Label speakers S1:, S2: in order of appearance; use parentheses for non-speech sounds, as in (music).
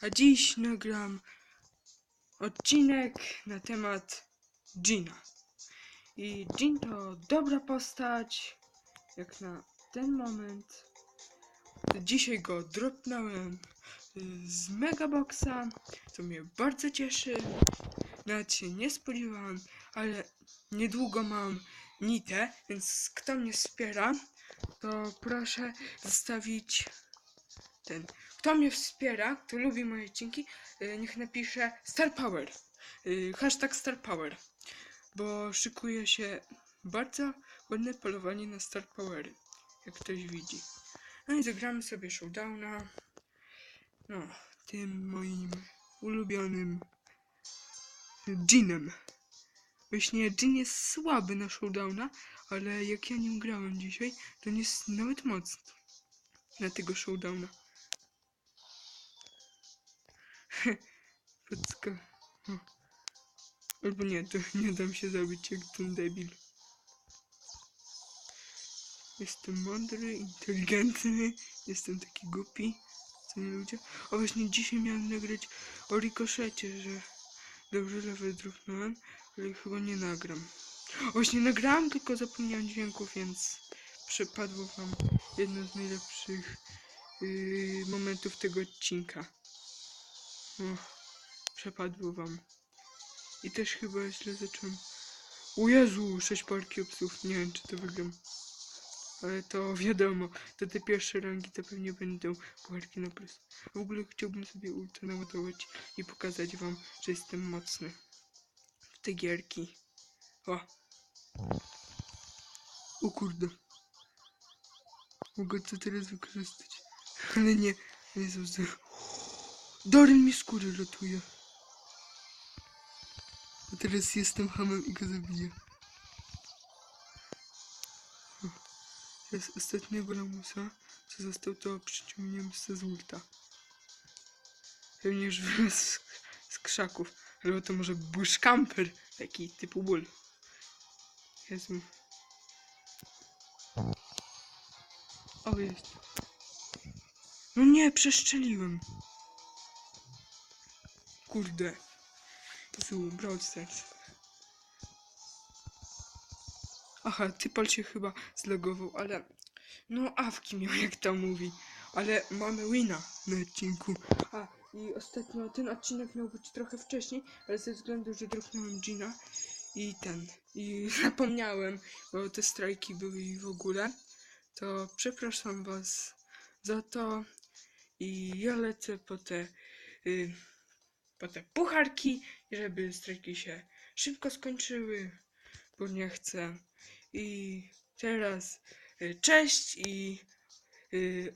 S1: a dziś nagram odcinek na temat Gina. I Jin to dobra postać, jak na ten moment. Dzisiaj go dropnąłem y, z Megaboxa, co mnie bardzo cieszy. Nawet się nie spodziewałem, ale niedługo mam Nitę, więc kto mnie wspiera, to proszę zostawić ten. Kto mnie wspiera, kto lubi moje odcinki, y, niech napisze Star Power. Y, Hashtag Star Power. Bo szykuje się bardzo ładne polowanie na Star Powery, jak ktoś widzi. No i zagramy sobie showdowna. No, tym moim ulubionym Jeanem. Właśnie Jean jest słaby na showdowna, ale jak ja nim grałem dzisiaj, to nie jest nawet mocny na tego showdowna. Pocka. O. Albo nie, to nie dam się zabić jak ten debil. Jestem mądry, inteligentny, jestem taki głupi, co nie ludzie. O właśnie dzisiaj miałem nagrać o rikoszecie, że dobrze level dropnąłem, ale chyba nie nagram. Właśnie nagrałem, tylko zapomniałem dźwięków, więc przepadło wam jedno z najlepszych yy, momentów tego odcinka. O, przepadło wam. I też chyba źle zacząłem. O Jezu, sześć psów. Nie wiem, czy to wygram. Ale to wiadomo, to te pierwsze rangi to pewnie będą pucharki na plus. W ogóle chciałbym sobie ultra naładować i pokazać wam, że jestem mocny. W te gierki. O. O kurde. Mogę to teraz wykorzystać. Ale nie. Jezus. Darren mi skórę ratuje. A teraz jestem hamem i go zabiję. Teraz ostatniego lamusa, co został, to przyciągniemy z ulta. Pewnie już wyrósł z, z krzaków. Albo to może bush camper, taki typu bull. Jezu. O, jest. No nie, przeszczeliłem. Kurde. Jezu, Brawl Stars. Aha, typal się chyba zlogował, ale... No, awki miał, jak to mówi. Ale mamy wina na odcinku. A, i ostatnio ten odcinek miał być trochę wcześniej, ale ze względu, że dropnąłem Gina i ten... I (laughs) zapomniałem, bo te strajki były i w ogóle, to przepraszam was za to. I ja lecę po te... Y, po te pucharki, żeby strajki się szybko skończyły, bo nie chcę. I teraz y, cześć i y,